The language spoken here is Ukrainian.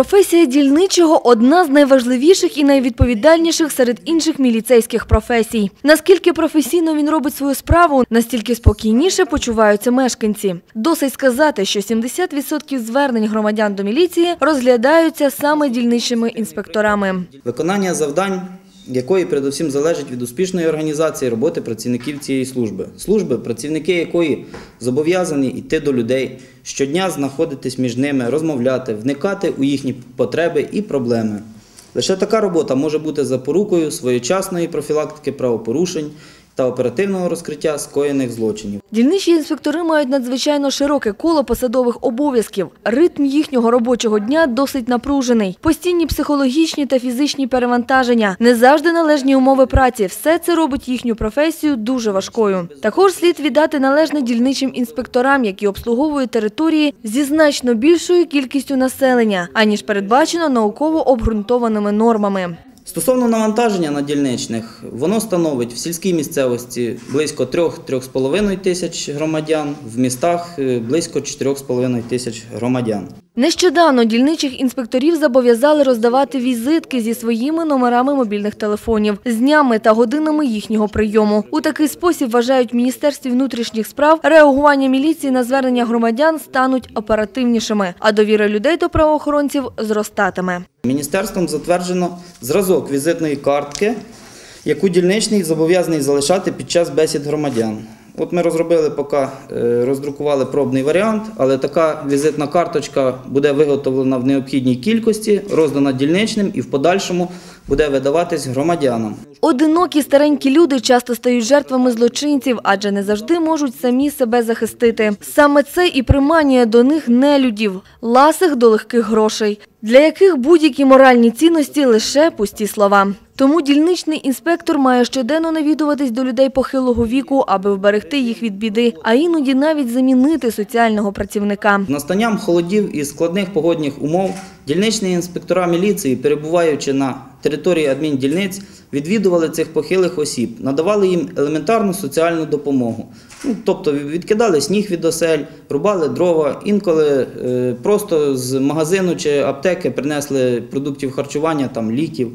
Професія дільничого одна з найважливіших і найвідповідальніших серед інших міліцейських професій. Наскільки професійно він робить свою справу, настільки спокійніше почуваються мешканці. Досить сказати, що 70% звернень громадян до міліції розглядаються саме дільничими інспекторами. Виконання завдань, якої передусім залежить від успішної організації роботи працівників цієї служби. Служби, працівники якої зобов'язані йти до людей, щодня знаходитись між ними, розмовляти, вникати у їхні потреби і проблеми. Лише така робота може бути запорукою своєчасної профілактики правопорушень та оперативного розкриття скоєних злочинів. Дільничі інспектори мають надзвичайно широке коло посадових обов'язків. Ритм їхнього робочого дня досить напружений. Постійні психологічні та фізичні перевантаження, не завжди належні умови праці. Все це робить їхню професію дуже важкою. Також слід віддати належне дільничим інспекторам, які обслуговують території зі значно більшою кількістю населення, аніж передбачено науково обґрунтованими нормами. Стосовно навантаження на дільничних, воно становить в сільській місцевості близько 3-3,5 тисяч громадян, в містах е, близько 4,5 тисяч громадян. Нещодавно дільничих інспекторів зобов'язали роздавати візитки зі своїми номерами мобільних телефонів з днями та годинами їхнього прийому. У такий спосіб вважають Міністерстві внутрішніх справ реагування міліції на звернення громадян стануть оперативнішими, а довіра людей до правоохоронців зростатиме. Міністерством затверджено зразок візитної картки, яку дільничний зобов'язаний залишати під час бесід громадян. От ми розробили, поки е, роздрукували пробний варіант, але така візитна карточка буде виготовлена в необхідній кількості, роздана дільничним і в подальшому буде видаватись громадянам. Одинокі старенькі люди часто стають жертвами злочинців, адже не завжди можуть самі себе захистити. Саме це і приманює до них нелюдів, ласих до легких грошей, для яких будь-які моральні цінності лише пусті слова. Тому дільничний інспектор має щоденно навідуватись до людей похилого віку, аби вберегти їх від біди, а іноді навіть замінити соціального працівника. Настанням холодів і складних погодних умов дільничні інспектора міліції, перебуваючи на території адміндільниць, відвідували цих похилих осіб, надавали їм елементарну соціальну допомогу. Ну, тобто відкидали сніг від осель, рубали дрова, інколи е, просто з магазину чи аптеки принесли продуктів харчування, там ліків.